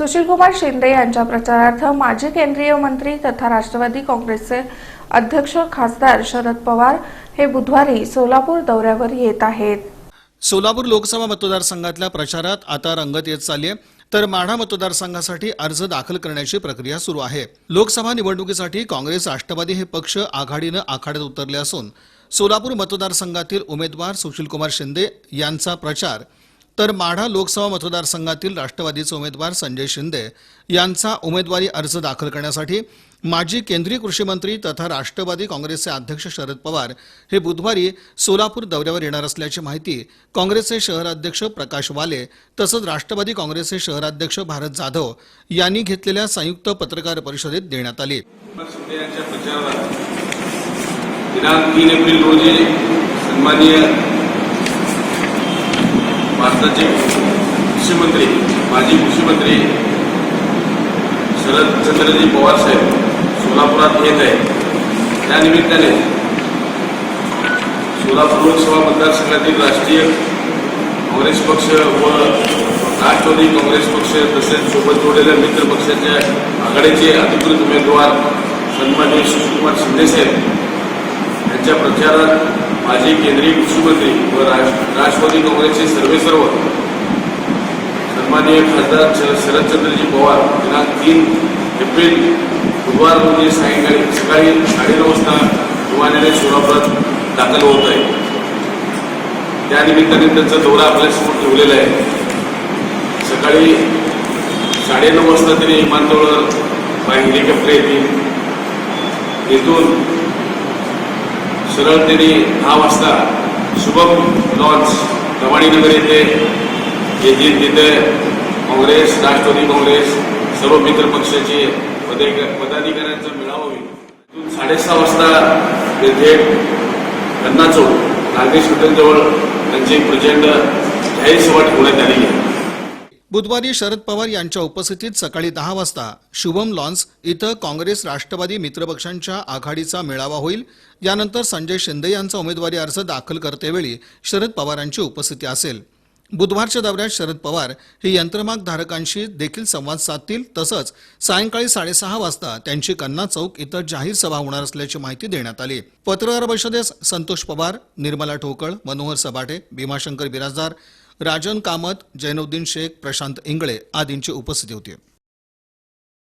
सुशीलकुमार शिंदे यांच्या प्रचारार्थ माजी केंद्रीय मंत्री तथा राष्ट्रवादी काँग्रेसचे अध्यक्ष खासदार शरद पवार हे बुधवारी सोलापूर दौऱ्यावर येत आहेत. सोलापूर लोकसभा मतदारसंघातल्या प्रचारात आता रंगत येत चालली आहे तर माढा मतदारसंघासाठी अर्ज दाखल करण्याची प्रक्रिया सुरू आहे. लोकसभा निवडणुकीसाठी काँग्रेस राष्ट्रवादी हे पक्ष आघाडीनं आखाड्यात उतरले असून सोलापूर मतदारसंघातील उमेदवार सुशीलकुमार शिंदे यांचा प्रचार तर माढा लोकसभा मतदारसंघातील राष्ट्रवादीचे उमेदवार संजय शिंदे यांचा उमेदवारी अर्ज दाखल करण्यासाठी माजी केंद्रीय कृषी मंत्री तथा राष्ट्रवादी काँग्रेसचे अध्यक्ष शरद पवार हे बुधवारी सोलापूर दौऱ्यावर येणार असल्याची माहिती काँग्रेसचे शहराध्यक्ष प्रकाश वाले तसंच राष्ट्रवादी काँग्रेसचे शहराध्यक्ष भारत जाधव यांनी घेतलेल्या संयुक्त पत्रकार परिषदेत देण्यात आली. दिनांक तीन एप्रिल रोजी सन्माननीय भारताचे कृषीमंत्री माजी कृषीमंत्री शरदचंद्रजी पवार साहेब सोलापुरात येत आहे त्या निमित्ताने सोलापूर लोकसभा मतदारसंघातील राष्ट्रीय काँग्रेस पक्ष व राष्ट्रवादी काँग्रेस पक्ष तसेच सोबत जोडलेल्या मित्र पक्षाच्या आघाडीचे अधिकृत उमेदवार सन्मान्य सुशीलकुमार शिंदेसाहेब यांच्या प्रचारात माजी केंद्रीय कृषी मंत्री व राष्ट्र- राष्ट्रवादी काँग्रेसचे सर्वेसर्व सन्माननीय खासदार श- शरदचंद्रजी पवार दिनांक तीन एप्रिल बुधवार रोजी सायंकाळी सकाळी साडेनऊ वाजता विमानाने सोलापुरात दाखल होत आहे. त्यानिमित्ताने त्यांचा दौरा आपल्यासमोर ठेवलेला आहे. सकाळी साडेनऊ वाजता तरी विमानतळावर बाय हेलिकॉप्टर येतील. येथून सरळ त्यांनी दहा वाजता शुभम लॉन्च रवाणीनगर येथे. येथील तिथे काँग्रेस राष्ट्रवादी काँग्रेस सर्व मित्र पक्षाचे पदे पदाधिकाऱ्यांचा मेळावा होईल. तिथून साडेसहा वाजता येथे गन्ना चौक नागेश हॉटेलजवळ त्यांची एक प्रचंड जाहीर सभा ठेवण्यात आलेली आहे. बुधवारी शरद पवार यांच्या उपस्थितीत सकाळी दहा वाजता शुभम लॉन्स इथं काँग्रेस राष्ट्रवादी मित्रपक्षांच्या आघाडीचा मेळावा होईल. यानंतर संजय शिंदे यांचा उमेदवारी अर्ज दाखल करतेवेळी शरद पवारांची उपस्थिती असेल. बुधवारच्या दौऱ्यात शरद पवार हे यंत्रमाग धारकांशी देखील संवाद साधतील. तसंच सायंकाळी साडेसहा वाजता त्यांची कन्ना चौक इथं जाहीर सभा होणार असल्याची माहिती देण्यात आली. पत्रकार परिषदेस संतोष पवार निर्मला ठोकळ मनोहर सबाटे भीमाशंकर बिराजदार राजन कामत जैनुद्दीन शेख प्रशांत इंगळे आदींची उपस्थिती होती.